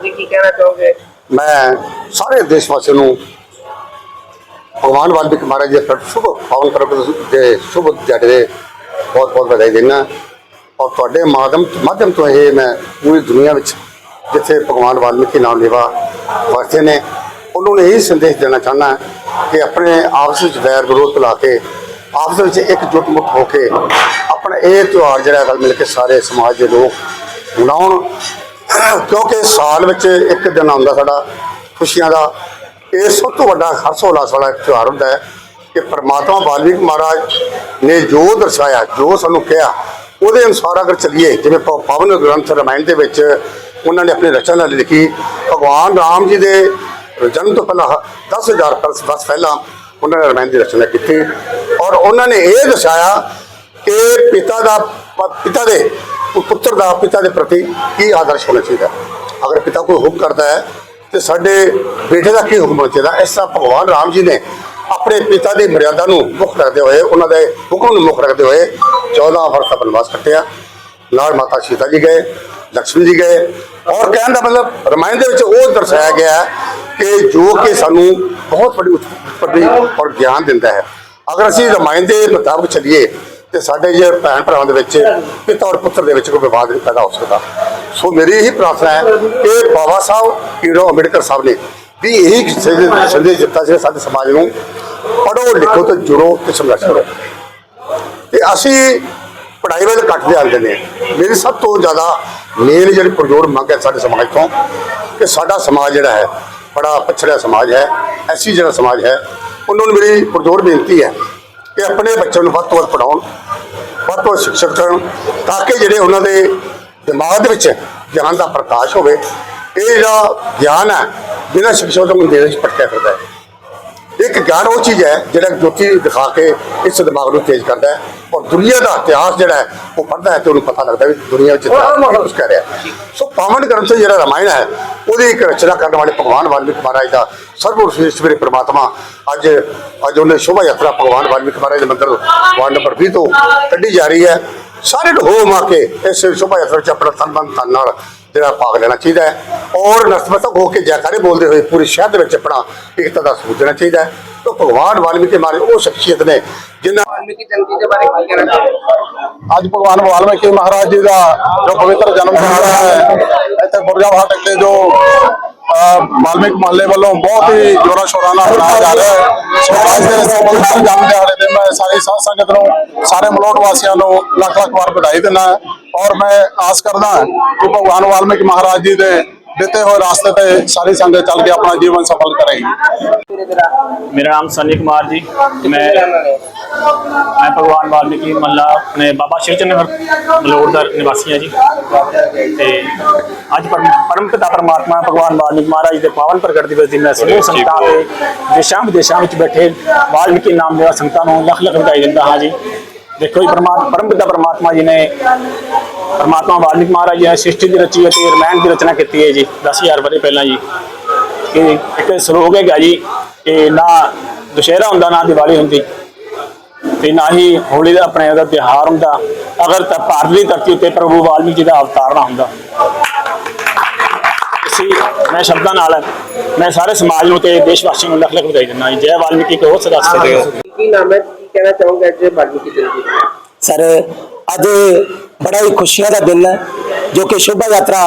ਹਾਂਜੀ ਕੀ ਕਹਿਣਾ ਚਾਹੋਗੇ? ਮੈਂ ਸਾਰੇ ਦੇਸ਼ ਵਾਸੀਆਂ ਨੂੰ ਭਗਵਾਨ ਵਾਲਮੀਕ ਮਹਾਰਾਜ ਦੇ ਸ਼ੁਭ ਪਾਵਨ ਕਰਮ ਦੇ ਸ਼ੁਭ ਦਿਹਾੜੇ ਦੇ ਬਹੁਤ ਬਹੁਤ ਵਧਾਈ ਦਿੰਦਾ। ਔਰ ਤੁਹਾਡੇ ਮਾਧਮ ਮਾਧਿਅਮ ਤੋਂ ਇਹ ਮੈਂ ਪੂਰੀ ਦੁਨੀਆ ਵਿੱਚ ਜਿੱਥੇ ਭਗਵਾਨ ਵਾਲਮੀਕੀ ਨਾਮ ਲੇਵਾ ਵਰਤੇ ਨੇ, ਉਹਨਾਂ ਨੂੰ ਇਹ ਸੰਦੇਸ਼ ਦੇਣਾ ਚਾਹੁੰਦਾ ਕਿ ਆਪਣੇ ਆਪਸ ਵਿੱਚ ਵੈਰ ਵਿਰੋਧ ਭੁਲਾ ਕੇ, ਆਪਸ ਵਿੱਚ ਇਕਜੁੱਟ ਮੁੱਠ ਹੋ ਕੇ ਆਪਣਾ ਇਹ ਤਿਉਹਾਰ ਜਿਹੜਾ ਰਲ ਮਿਲ ਕੇ ਸਾਰੇ ਸਮਾਜ ਦੇ ਲੋਕ ਮਨਾਉਣ ਕਿਉਂਕਿ ਸਾਲ ਵਿੱਚ ਇੱਕ ਦਿਨ ਆਉਂਦਾ ਸਾਡਾ ਖੁਸ਼ੀਆਂ ਦਾ। ਇਹ ਸਭ ਤੋਂ ਵੱਡਾ ਹਰਸ਼ ਉਲਾਸ ਵਾਲਾ ਤਿਉਹਾਰ ਹੁੰਦਾ ਹੈ ਕਿ ਪਰਮਾਤਮਾ ਵਾਲਮੀਕ ਮਹਾਰਾਜ ਨੇ ਜੋ ਦਰਸਾਇਆ, ਜੋ ਸਾਨੂੰ ਕਿਹਾ, ਉਹਦੇ ਅਨੁਸਾਰ ਅਗਰ ਚੱਲੀਏ, ਜਿਵੇਂ ਪ- ਪਾਵਨ ਗ੍ਰੰਥ ਰਾਮਾਇਣ ਦੇ ਵਿੱਚ ਉਹਨਾਂ ਨੇ ਆਪਣੀ ਰਚਨਾ ਲਿਖੀ, ਭਗਵਾਨ ਰਾਮ ਜੀ ਦੇ ਜਨਮ ਤੋਂ ਪਹਿਲਾਂ 10000 ਬਰਸ ਬਸ ਪਹਿਲਾਂ ਉਹਨਾਂ ਨੇ ਰਾਮਾਇਣ ਦੀ ਰਚਨਾ ਕੀਤੀ ਔਰ ਉਹਨਾਂ ਨੇ ਇਹ ਦਰਸਾਇਆ ਕਿ ਪਿਤਾ ਦਾ ਪਿਤਾ ਦੇ ਪੁੱਤਰ ਦਾ ਪਿਤਾ ਦੇ ਪ੍ਰਤੀ ਕੀ ਆਦਰਸ਼ ਹੋਣਾ ਚਾਹੀਦਾ? ਅਗਰ ਪਿਤਾ ਕੋਈ ਹੁਕਮ ਕਰਦਾ ਹੈ, ਤੇ ਸਾਡੇ ਬੇਟੇ ਦਾ ਕੀ ਹੁਕਮ ਹੋਣਾ ਚਾਹੀਦਾ? ਇਸ ਤਰ੍ਹਾਂ ਭਗਵਾਨ ਰਾਮ ਜੀ ਨੇ ਆਪਣੇ ਪਿਤਾ ਦੀ ਮਰਿਆਦਾ ਨੂੰ ਮੁੱਖ ਰੱਖਦੇ ਹੋਏ, ਉਹਨਾਂ ਦੇ ਹੁਕਮ ਨੂੰ ਮੁੱਖ ਰੱਖਦੇ ਹੋਏ 14 ਵਰਸ ਦਾ ਬਨਵਾਸ ਕੱਟਿਆ। ਨਾਲ ਮਾਤਾ ਸੀਤਾ ਜੀ ਗਏ ਲਕਸ਼ਮਣ ਜੀ ਗਏ। ਔਰ ਕਹਿਣ ਦਾ ਮਤਲਬ, ਰਮਾਇਣ ਦੇ ਵਿੱਚ ਉਹ ਦਰਸਾਇਆ ਗਿਆ ਹੈ ਕਿ ਜੋ ਕਿ ਸਾਨੂੰ ਬਹੁਤ ਵੱਡੀ ਉੱਪਰਦੀ ਔਰ ਗਿਆਨ ਦਿੰਦਾ ਹੈ। ਅਗਰ ਅਸੀਂ ਰਮਾਇਣ ਦੇ ਮੁਤਾਬਕ ਚੱਲੀਏ ਤੇ ਸਾਡੇ ਜੇ ਭੈਣ ਭਰਾਵਾਂ ਦੇ ਵਿੱਚ ਪਿਤਾ ਔਰ ਪੁੱਤਰ ਦੇ ਵਿੱਚ ਕੋਈ ਵਿਵਾਦ ਨਹੀਂ ਪੈਦਾ ਹੋ ਸਕਦਾ। ਸੋ ਮੇਰੀ ਇਹੀ ਪ੍ਰਾਰਥਨਾ ਹੈ ਕਿ ਬਾਬਾ ਸਾਹਿਬ ਹੀਰੋ ਅੰਬੇਡਕਰ ਸਾਹਿਬ ਨੇ ਵੀ ਇਹੀ ਸੰਦੇਸ਼ ਦਿੱਤਾ ਸੀ ਸਾਡੇ ਸਮਾਜ ਨੂੰ ਪੜੋ ਲਿਖੋ ਤੇ ਜੁੜੋ ਤੇ ਸੰਘਰਸ਼ ਕਰੋ। ਤੇ ਅਸੀਂ ਪੜਾਈ ਵੱਲ ਘੱਟ ਧਿਆਨ ਦਿੰਦੇ ਹਾਂ। ਮੇਰੀ ਸਭ ਤੋਂ ਜ਼ਿਆਦਾ ਮੇਨ ਜਿਹੜੀ ਪ੍ਰਜੋਰ ਮੰਗ ਹੈ ਸਾਡੇ ਸਮਾਜ ਤੋਂ ਕਿ ਸਾਡਾ ਸਮਾਜ ਜਿਹੜਾ ਹੈ ਬੜਾ ਪਛੜਿਆ ਸਮਾਜ ਹੈ, ਐਸੀ ਜਿਹੜਾ ਸਮਾਜ ਹੈ, ਉਹਨਾਂ ਨੂੰ ਮੇਰੀ ਪ੍ਰਜੋਰ ਬੇਨਤੀ ਹੈ ਕਿ ਆਪਣੇ ਬੱਚਿਆਂ ਨੂੰ ਵੱਧ ਤੋਂ ਵੱਧ ਪੜਾਉਣ ਵੱਧ ਤੋਂ ਵੱਧ ਸਿੱਖਿਅਤ ਕਰਨ, ਤਾਂ ਕਿ ਜਿਹੜੇ ਉਹਨਾਂ ਦੇ ਦਿਮਾਗ ਦੇ ਵਿੱਚ ਗਿਆਨ ਦਾ ਪ੍ਰਕਾਸ਼ ਹੋਵੇ। ਇਹ ਜਿਹੜਾ ਗਿਆਨ ਹੈ, ਬਿਨਾਂ ਸਿੱਖਿਆ ਤੋਂ ਅੰਧੇਰੇ ਵਿੱਚ ਭਟਕਿਆ ਫਿਰਦਾ ਹੈ। ਇੱਕ ਗਿਆਨ ਉਹ ਚੀਜ਼ ਹੈ ਜਿਹੜਾ ਜੋਤੀ ਦਿਖਾ ਕੇ ਇਸ ਦਿਮਾਗ ਨੂੰ ਤੇਜ਼ ਕਰਦਾ ਹੈ ਔਰ ਦੁਨੀਆ ਦਾ ਇਤਿਹਾਸ ਜਿਹੜਾ ਹੈ ਉਹ ਪੜ੍ਹਦਾ ਹੈ ਤੇ ਉਹਨੂੰ ਪਤਾ ਲੱਗਦਾ ਵੀ ਦੁਨੀਆ ਵਿੱਚ ਕੁਝ ਕਰ ਰਿਹਾ। ਸੋ ਪਾਵਨ ਗ੍ਰੰਥ ਜਿਹੜਾ ਰਾਮਾਇਣ ਹੈ ਉਹਦੀ ਇੱਕ ਰਚਨਾ ਕਰਨ ਵਾਲੇ ਭਗਵਾਨ ਵਾਲਮੀਕ ਮਹਾਰਾਜ ਦਾ ਸਰਵਉਪਰਿਸ਼ਟ ਮੇਰੇ ਪ੍ਰਮਾਤਮਾ ਅੱਜ ਅੱਜ ਉਹਨੇ ਸ਼ੋਭਾ ਯਾਤਰਾ ਭਗਵਾਨ ਵਾਲਮੀਕ ਮਹਾਰਾਜ ਦੇ ਮੰਦਰ ਵਾਰਡ ਨੰਬਰ 20 ਤੋਂ ਕੱਢੀ ਜਾ ਰਹੀ ਹੈ ਸਾਰੇ ਨੂੰ ਹੋ ਮਾ ਕੇ ਇਸ ਸ਼ੋਭਾ ਯਾਤਰਾ ਵਿੱਚ ਆਪਣਾ ਤਨ ਧਨ ਨਾਲ ਜਿਹੜਾ ਭਾਗ ਲੈਣਾ ਚਾਹੀਦਾ ਹੈ। ਔਰ ਨਤਮਸਤਕ ਹੋ ਕੇ ਜੈਕਾਰੇ ਬੋਲਦੇ ਹੋਏ ਪੂਰੇ ਸ਼ਹਿਰ ਦੇ ਵਿੱਚ ਆਪਣਾ ਏਕਤਾ ਦਾ ਸਬੂਤ ਦੇਣਾ ਚਾਹੀਦਾ ਹੈ। ਤਾਂ ਭਗਵਾਨ ਵਾਲਮੀਕੀ ਮਾਰੇ ਉਹ ਸ਼ਖਸੀਅਤ ਨੇ ਜਿਨ੍ਹਾਂ ਵਾਲਮੀਕੀ ਜਯੰਤੀ ਦੇ ਬਾਰੇ ਕੀ ਕਹਿਣਾ ਅੱਜ ਭਗਵਾਨ ਵਾਲਮੀਕੀ ਮਹਾਰਾਜ ਜੀ ਦਾ ਜੋ ਪਵਿੱਤਰ ਜਨਮ ਦਿਹਾੜਾ ਹੈ ਇੱਥੇ ਬੁਰਜਾਵਾਹ ਟੱਕੇ ਜੋ ਅਹ, ਵਾਲਮੀਕ ਮਹੱਲੇ ਵੱਲੋਂ ਬਹੁਤ ਹੀ ਜੋਰਾਂ ਸ਼ੋਰਾਂ ਨਾਲ ਮਨਾਇਆ ਜਾ ਰਿਹਾ ਹੈ। ਸੋ ਅੱਜ ਦੇ ਇਸ ਜਨਮ ਦਿਹਾੜੇ ਤੇ ਮੈਂ ਸਾਰੀ ਸਾਧ ਸੰਗਤ ਨੂੰ ਸਾਰੇ ਮਲੋਟ ਵਾਸੀਆਂ ਨੂੰ ਲੱਖ ਲੱਖ ਵਾਰ ਵਧਾਈ ਦਿੰਦਾ ਔਰ ਮੈਂ ਆਸ ਕਰਦਾ ਕਿ ਭਗਵਾਨ ਵਾਲਮੀਕ ਮਹਾਰਾਜ ਜੀ ਦੇ ਦਿੱਤੇ ਹੋਏ ਰਸਤੇ ਤੇ ਸਾਰੀ ਸੰਗਤ ਚੱਲ ਕੇ ਆਪਣਾ ਜੀਵਨ ਸਫਲ ਕਰੇਗੀ। ਮੇਰਾ ਨਾਮ ਸੰਨੀ ਕੁਮਾਰ ਜੀ ਮੈਂ ਮੈਂ ਭਗਵਾਨ ਵਾਲਮੀਕੀ ਮੱਲਾ ਆਪਣੇ ਬਾਬਾ ਸ਼ਿਵ ਚੰਦਰ ਬਲੌਰ ਦਾ ਨਿਵਾਸੀ ਹਾਂ ਜੀ। ਤੇ ਅੱਜ ਪਰਮ ਪਿਤਾ ਪਰਮਾਤਮਾ ਭਗਵਾਨ ਵਾਲਮੀਕ ਮਹਾਰਾਜ ਦੇ ਪਾਵਨ ਪ੍ਰਗਟ ਦਿਵਸ ਦੀ ਮੈਂ ਸਭ ਸੰਗਤਾਂ ਤੇ ਦੇਸ਼ਾਂ ਵਿਦੇਸ਼ਾਂ ਵਿੱਚ ਬੈਠੇ ਵਾਲਮੀਕੀ ਨਾਮ ਦੇ ਸੰਗਤਾਂ ਨੂੰ ਲੱਖ ਲੱਖ ਵਧਾਈ ਦਿੰਦਾ ਹਾਂ ਜੀ। ਦੇਖੋ ਜੀ ਪਰਮਾਤਮਾ ਪਰਮ ਪਿਤਾ ਪਰਮਾਤਮਾ ਜੀ ਨੇ ਪਰਮਾਤਮਾ ਵਾਲਮੀਕ ਮਹਾਰਾਜ ਜੀ ਨੇ ਸ੍ਰਿਸ਼ਟੀ ਦੀ ਰਚੀ ਅਤੇ ਰਮਾਇਣ ਦੀ ਰਚਨਾ ਕੀਤੀ ਹੈ ਜੀ 10000 ਵਰੇ ਪਹਿਲਾਂ ਜੀ। ਕਿ ਇੱਕ ਸ਼ਲੋਕ ਹੈਗਾ ਜੀ ਕਿ ਨਾ ਦੁਸ਼ਹਿਰਾ ਹੁੰਦਾ, ਨਾ ਦੀਵਾਲੀ ਹੁੰਦੀ ਤੇ ਨਾ ਹੀ ਹੋਲੀ ਦਾ ਆਪਣੇ ਦਾ ਤਿਉਹਾਰ ਹੁੰਦਾ। ਅਗਰ ਤਾਂ ਭਾਰਤ ਦੀ ਧਰਤੀ ਉੱਤੇ ਪ੍ਰਭੂ ਵਾਲਮੀਕ ਜੀ ਦਾ ਅਵਤਾਰ ਨਾ ਹੁੰਦਾ। ਇਸੇ ਮੈਂ ਸ਼ਬਦਾਂ ਨਾਲ, ਮੈਂ ਸਾਰੇ ਸਮਾਜ ਨੂੰ ਤੇ ਦੇਸ਼ ਵਾਸੀਆਂ ਨੂੰ ਲੱਖ ਲੱਖ ਵਧਾਈ ਦਿੰਦਾ ਜੀ। ਜੈ ਵਾਲਮੀਕੀ ਕੋ ਸਦਾ ਸਦਾ ਕੀ ਨਾਮ ਹੈ? ਕਹਿਣਾ ਚਾਹੋਗੇ ਅੱਜ ਵਾਲਮੀਕੀ ਜਯੰਤੀ ਸਰ, ਅੱਜ ਬੜਾ ਹੀ ਖੁਸ਼ੀਆਂ ਦਾ ਦਿਨ ਹੈ, ਜੋ ਕਿ ਸ਼ੋਭਾ ਯਾਤਰਾ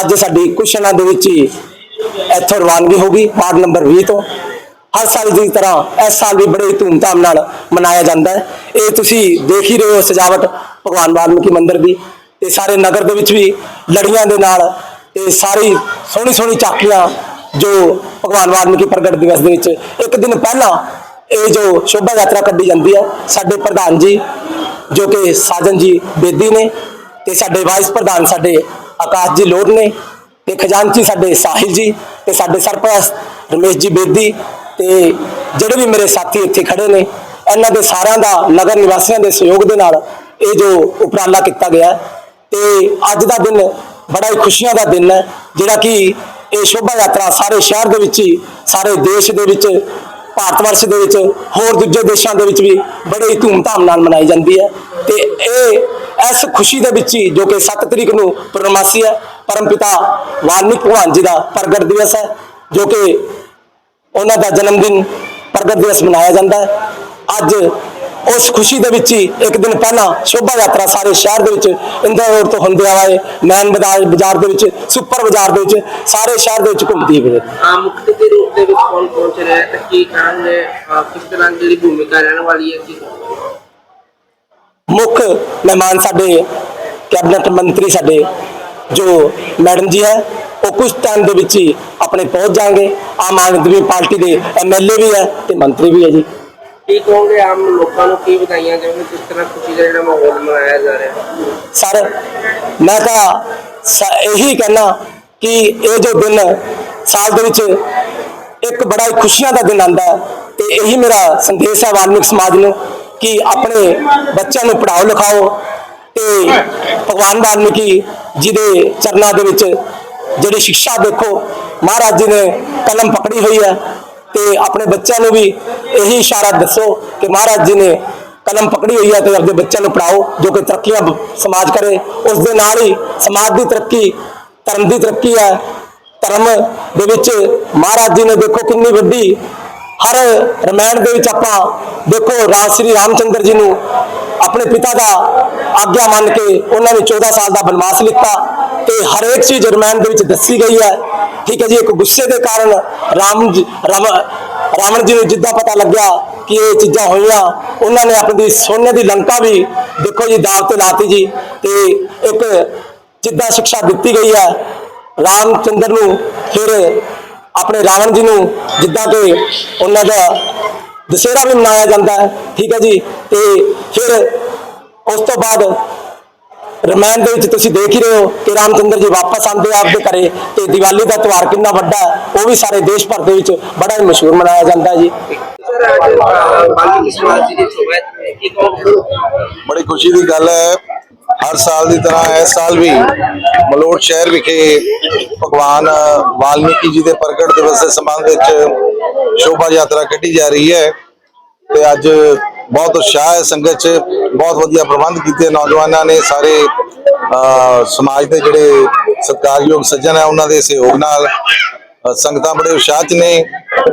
ਅੱਜ ਸਾਡੀ ਕੁਸ਼ਨਾ ਦੇ ਵਿੱਚ ਹੀ ਇੱਥੋਂ ਰਵਾਨਗੀ ਹੋ ਵਾਰਡ ਨੰਬਰ 20 ਤੋਂ। ਹਰ ਸਾਲ ਦੀ ਤਰ੍ਹਾਂ ਇਸ ਸਾਲ ਵੀ ਬੜੇ ਧੂਮਧਾਮ ਨਾਲ ਮਨਾਇਆ ਜਾਂਦਾ ਹੈ। ਇਹ ਤੁਸੀਂ ਦੇਖ ਹੀ ਰਹੇ ਹੋ ਸਜਾਵਟ ਭਗਵਾਨ ਵਾਲਮੀਕੀ ਮੰਦਿਰ ਦੀ ਤੇ ਸਾਰੇ ਨਗਰ ਦੇ ਵਿੱਚ ਵੀ ਲੜੀਆਂ ਦੇ ਨਾਲ ਤੇ ਸਾਰੀ ਸੋਹਣੀ ਸੋਹਣੀ ਚਾਕੀਆਂ ਜੋ ਭਗਵਾਨ ਵਾਲਮੀਕੀ ਪ੍ਰਗਟ ਦਿਵਸ ਦੇ ਵਿੱਚ ਇੱਕ ਦਿਨ ਪਹਿਲਾਂ ਇਹ ਜੋ ਸ਼ੋਭਾ ਯਾਤਰਾ ਕੱਢੀ ਜਾਂਦੀ ਹੈ, ਸਾਡੇ ਪ੍ਰਧਾਨ ਜੀ, ਜੋ ਕਿ ਸਾਜਨ ਜੀ ਬੇਦੀ ਨੇ ਤੇ ਸਾਡੇ ਵਾਈਸ ਪ੍ਰਧਾਨ ਸਾਡੇ ਆਕਾਸ਼ ਜੀ ਲੋੜ ਨੇ ਤੇ ਖਜ਼ਾਨਚੀ ਸਾਡੇ ਸਾਹਿਲ ਜੀ ਤੇ ਸਾਡੇ ਸਰਪ੍ਰਸਤ ਰਮੇਸ਼ ਜੀ ਬੇਦੀ ਤੇ ਜਿਹੜੇ ਵੀ ਮੇਰੇ ਸਾਥੀ ਇੱਥੇ ਖੜੇ ਨੇ, ਇਹਨਾਂ ਦੇ ਸਾਰਿਆਂ ਦਾ ਨਗਰ ਨਿਵਾਸੀਆਂ ਦੇ ਸਹਿਯੋਗ ਦੇ ਨਾਲ ਇਹ ਜੋ ਉਪਰਾਲਾ ਕੀਤਾ ਗਿਆ ਹੈ। ਤੇ ਅੱਜ ਦਾ ਦਿਨ ਬੜਾ ਹੀ ਖੁਸ਼ੀਆਂ ਦਾ ਦਿਨ ਹੈ, ਜਿਹੜਾ ਕਿ ਇਹ ਸ਼ੋਭਾ ਯਾਤਰਾ ਸਾਰੇ ਸ਼ਹਿਰ ਦੇ ਵਿੱਚ ਹੀ, ਸਾਰੇ ਦੇਸ਼ ਦੇ ਵਿੱਚ ਭਾਰਤ ਵਰਸ਼ ਦੇ ਵਿੱਚ ਹੋਰ ਦੂਜੇ ਦੇਸ਼ਾਂ ਦੇ ਵਿੱਚ ਵੀ ਬੜੇ ਹੀ ਧੂਮਧਾਮ ਨਾਲ ਮਨਾਈ ਜਾਂਦੀ ਹੈ। ਤੇ ਇਹ ਇਸ ਖੁਸ਼ੀ ਦੇ ਵਿੱਚ ਹੀ ਜੋ ਕਿ 7 ਤਰੀਕ ਨੂੰ ਪੂਰਨਮਾਸੀ ਹੈ, ਪਰਮਪਿਤਾ ਵਾਲਮੀਕ ਭਗਵਾਨ ਜੀ ਦਾ ਪ੍ਰਗਟ ਦਿਵਸ ਹੈ, ਜੋ ਕਿ ਉਹਨਾਂ ਦਾ ਜਨਮ ਦਿਨ ਪ੍ਰਗਟ ਦਿਵਸ ਮਨਾਇਆ ਜਾਂਦਾ ਹੈ। ਅੱਜ ਉਸ ਖੁਸ਼ੀ ਦੇ ਵਿੱਚ ਹੀ ਇੱਕ ਦਿਨ ਪਹਿਲਾਂ ਸ਼ੋਭਾ ਯਾਤਰਾ ਸਾਰੇ ਸ਼ਹਿਰ ਦੇ ਵਿੱਚ ਇੰਦਰ ਰੋਡ ਤੋਂ ਹੁੰਦੇ ਆਏ ਮੈਨ ਬਾਜ਼ਾਰ ਬਾਜ਼ਾਰ ਦੇ ਵਿੱਚ ਸੁਪਰ ਬਾਜ਼ਾਰ ਦੇ ਵਿੱਚ ਸਾਰੇ ਸ਼ਹਿਰ ਦੇ ਵਿੱਚ ਘੁੰਮਦੀ ਹੈ ਆਮ ਮੁੱਖ ਦੇ ਰੂਪ ਦੇ ਵਿੱਚ ਕੌਣ ਪਹੁੰਚ ਰਿਹਾ? ਹੈ ਤੇ ਕੀ ਕਹਾਂਗੇ ਕਿਸ ਤਰ੍ਹਾਂ ਦੀ ਜਿਹੜੀ ਭੂਮਿਕਾ ਰਹਿਣ ਵਾਲੀ ਹੈ ਕੀ ਮੁੱਖ ਮਹਿਮਾਨ ਸਾਡੇ ਕੈਬਨਿਟ ਮੰਤਰੀ ਸਾਡੇ ਜੋ ਮੈਡਮ ਜੀ ਹੈ ਉਹ ਕੁਝ ਟਾਈਮ ਦੇ ਵਿੱਚ ਹੀ ਆਪਣੇ ਪਹੁੰਚ ਜਾਣਗੇ। ਆਮ ਆਦਮੀ ਪਾਰਟੀ ਦੇ ਐਮਐਲਏ ਵੀ ਹੈ ਤੇ ਮੰਤਰੀ ਵੀ ਹੈ ਜੀ। ਕੀ ਕਹੋਗੇ ਆਮ ਲੋਕਾਂ ਨੂੰ, ਕੀ ਵਧਾਈਆਂ ਦੇਵੋਗੇ? ਕਿਸ ਤਰ੍ਹਾਂ ਖੁਸ਼ੀ ਦਾ ਜਿਹੜਾ ਮਾਹੌਲ ਮਨਾਇਆ ਜਾ ਰਿਹਾ? ਸਰ, ਮੈਂ ਤਾਂ ਸ- ਇਹੀ ਕਹਿਣਾ ਕਿ ਇਹ ਜੋ ਦਿਨ ਸਾਲ ਦੇ ਵਿੱਚ ਇੱਕ ਬੜਾ ਹੀ ਖੁਸ਼ੀਆਂ ਦਾ ਦਿਨ ਆਂਦਾ ਹੈ ਤੇ ਇਹੀ ਮੇਰਾ ਸੰਦੇਸ਼ ਹੈ ਵਾਲਮੀਕ ਸਮਾਜ ਨੂੰ ਕਿ ਆਪਣੇ ਬੱਚਿਆਂ ਨੂੰ ਪੜ੍ਹਾਓ, ਲਿਖਾਓ ਤੇ ਭਗਵਾਨ ਵਾਲਮੀਕੀ ਜੀ ਦੇ ਚਰਨਾਂ ਦੇ ਵਿੱਚ ਜਿਹੜੀ ਸਿੱਖਿਆ ਦੇਖੋ, ਮਹਾਰਾਜ ਜੀ ਨੇ ਕਲਮ ਪਕੜੀ ਹੋਈ ਹੈ। ਤੇ ਆਪਣੇ ਬੱਚਿਆਂ ਨੂੰ ਵੀ ਇਹੀ ਇਸ਼ਾਰਾ ਦੱਸੋ ਕਿ ਮਹਾਰਾਜ ਜੀ ਨੇ ਕਲਮ ਪਕੜੀ ਹੋਈ ਹੈ ਤੇ ਆਪਣੇ ਬੱਚਿਆਂ ਨੂੰ ਪੜਾਓ ਜੋ ਕਿ ਤਰੱਕੀਆਂ ਸਮਾਜ ਕਰੇ। ਉਸ ਦੇ ਨਾਲ ਹੀ ਸਮਾਜ ਦੀ ਤਰੱਕੀ, ਧਰਮ ਦੀ ਤਰੱਕੀ ਹੈ। ਧਰਮ ਦੇ ਵਿੱਚ ਮਹਾਰਾਜ ਜੀ ਨੇ ਦੇਖੋ ਕਿੰਨੀ ਵੱਡੀ ਹਰ ਰਮਾਇਣ ਦੇ ਵਿੱਚ ਆਪਾਂ ਦੇਖੋ ਰਾਮ ਸ੍ਰੀ ਰਾਮਚੰਦਰ ਜੀ ਨੂੰ ਆਪਣੇ ਪਿਤਾ ਦਾ ਆਗਿਆ ਮੰਨ ਕੇ ਉਹਨਾਂ ਨੇ 14 ਸਾਲ ਦਾ ਬਨਵਾਸ ਲਿੱਤਾ ਤੇ ਹਰੇਕ ਚੀਜ਼ ਰਮਾਇਣ ਦੇ ਵਿੱਚ ਦੱਸੀ ਗਈ ਹੈ। ਠੀਕ ਹੈ ਜੀ, ਇੱਕ ਗੁੱਸੇ ਦੇ ਕਾਰਨ ਰਾਮ ਜੀ- ਰਾਵਣ ਜੀ ਨੂੰ ਜਿੱਦਾਂ ਪਤਾ ਲੱਗਿਆ ਕਿ ਇਹ ਚੀਜ਼ਾਂ ਹੋਈਆਂ, ਉਹਨਾਂ ਨੇ ਆਪਣੀ ਸੋਨੇ ਦੀ ਲੰਕਾ ਵੀ ਦੇਖੋ ਜੀ ਦਾਅ ਤੇ ਲਾਤੀ ਜੀ ਤੇ ਇੱਕ ਜਿੱਦਾਂ ਸਿੱਖਿਆ ਦਿੱਤੀ ਗਈ ਹੈ। ਰਾਮਚੰਦਰ ਨੂੰ ਫਿਰ ਆਪਣੇ ਰਾਵਣ ਜੀ ਨੂੰ ਜਿੱਦਾਂ ਕਿ ਉਹਨਾਂ ਦਾ ਦਸ਼ਹਰਾ ਵੀ ਮਨਾਇਆ ਜਾਂਦਾ ਹੈ, ਠੀਕ ਹੈ ਜੀ? ਤੇ ਫਿਰ ਉਸ ਤੋਂ ਬਾਅਦ ਰਮਾਇਣ ਦੇ ਵਿੱਚ ਤੁਸੀਂ ਦੇਖ ਹੀ ਰਹੇ ਹੋ ਕਿ ਰਾਮਚੰਦਰ ਜੀ ਵਾਪਸ ਆਉਂਦੇ ਆ ਆਪਦੇ ਘਰੇ ਤੇ ਦੀਵਾਲੀ ਦਾ ਤਿਉਹਾਰ ਕਿੰਨਾ ਵੱਡਾ ਹੈ, ਉਹ ਵੀ ਸਾਰੇ ਦੇਸ਼ ਭਰ ਦੇ ਵਿੱਚ ਬੜਾ ਹੀ ਮਸ਼ਹੂਰ ਮਨਾਇਆ ਜਾਂਦਾ ਹੈ ਜੀ। ਬੜੀ ਖੁਸ਼ੀ ਦੀ ਗੱਲ ਹੈ ਹਰ ਸਾਲ ਦੀ ਤਰ੍ਹਾਂ ਇਸ ਸਾਲ ਵੀ ਮਲੋਟ ਸ਼ਹਿਰ ਵਿਖੇ ਭਗਵਾਨ ਵਾਲਮੀਕੀ ਜੀ ਦੇ ਪ੍ਰਗਟ ਦਿਵਸ ਦੇ ਸੰਬੰਧ ਵਿੱਚ ਸ਼ੋਭਾ ਯਾਤਰਾ ਕੱਢੀ ਜਾ ਰਹੀ ਹੈ ਤੇ ਅੱਜ ਬਹੁਤ ਉਤਸ਼ਾਹ ਹੈ ਸੰਗਤ 'ਚ, ਬਹੁਤ ਵਧੀਆ ਪ੍ਰਬੰਧ ਕੀਤੇ ਨੌਜਵਾਨਾਂ ਨੇ ਸਾਰੇ ਸਮਾਜ ਦੇ ਜਿਹੜੇ ਸਤਿਕਾਰਯੋਗ ਸੱਜਣ ਹੈ ਉਹਨਾਂ ਦੇ ਸਹਿਯੋਗ ਨਾਲ ਸੰਗਤਾਂ ਬੜੇ ਉਤਸ਼ਾਹ 'ਚ ਨੇ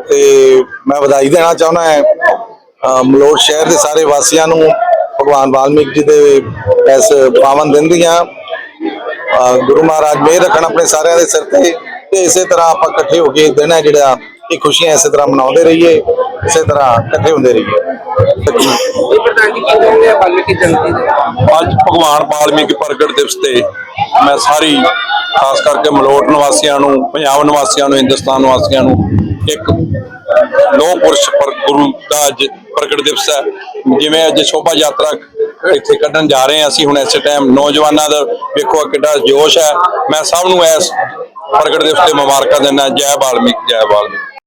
ਤੇ ਮੈਂ ਵਧਾਈ ਦੇਣਾ ਚਾਹੁੰਦਾ ਹਾਂ ਮਲੋਟ ਸ਼ਹਿਰ ਦੇ ਸਾਰੇ ਵਾਸੀਆਂ ਨੂੰ ਭਗਵਾਨ ਵਾਲਮੀਕ ਜੀ ਦੇ ਇਸ ਪਾਵਨ ਦਿਨ ਦੀਆਂ ਗੁਰੂ ਮਹਾਰਾਜ ਮਿਹਰ ਰੱਖਣ ਆਪਣੇ ਸਾਰਿਆਂ ਦੇ ਸਿਰ ਤੇ। ਤੇ ਇਸੇ ਤਰ੍ਹਾਂ ਆਪਾਂ ਇਕੱਠੇ ਹੋ ਕੇ ਦਿਨ ਹੈ ਜਿਹੜਾ ਇਹ ਖੁਸ਼ੀਆਂ ਇਸੇ ਤਰ੍ਹਾਂ ਮਨਾਉਂਦੇ ਰਹੀਏ ਇਸੇ ਤਰ੍ਹਾਂ ਇਕੱਠੇ ਹੁੰਦੇ ਰਹੀਏ। ਇਹ ਪ੍ਰਧਾਨ ਜੀ ਕੀ ਕਹੋਗੇ ਬਾਲਮੀਕੀ ਜਨਤੀ ਦੇ? ਅੱਜ ਭਗਵਾਨ ਵਾਲਮੀਕ ਪ੍ਰਗਟ ਦਿਵਸ ਤੇ ਮੈਂ ਸਾਰੀ ਖਾਸ ਕਰਕੇ ਮਲੋਟ ਨਿਵਾਸੀਆਂ ਨੂੰ ਪੰਜਾਬ ਨਿਵਾਸੀਆਂ ਨੂੰ ਹਿੰਦੁਸਤਾਨ ਨਿਵਾਸੀਆਂ ਨੂੰ ਇੱਕ ਲੋਹ ਪੁਰਸ਼ ਪਰ ਗੁਰੂ ਦਾ ਅੱਜ ਪ੍ਰਗਟ ਦਿਵਸ ਹੈ। ਜਿਵੇਂ ਅੱਜ ਸ਼ੋਭਾ ਯਾਤਰਾ ਇੱਥੇ ਕੱਢਣ ਜਾ ਰਹੇ ਹਾਂ ਅਸੀਂ ਹੁਣ ਇਸ ਟਾਈਮ ਨੌਜਵਾਨਾਂ ਦਾ ਵੇਖੋ ਕਿੱਡਾ ਜੋਸ਼ ਹੈ। ਮੈਂ ਸਭ ਨੂੰ ਇਸ ਪ੍ਰਗਟ ਦਿਵਸ ਤੇ ਮੁਬਾਰਕਾਂ ਦਿੰਦਾ। ਜੈ ਬਾਲਮੀਕ ਜੈ ਬਾਲਮੀਕ।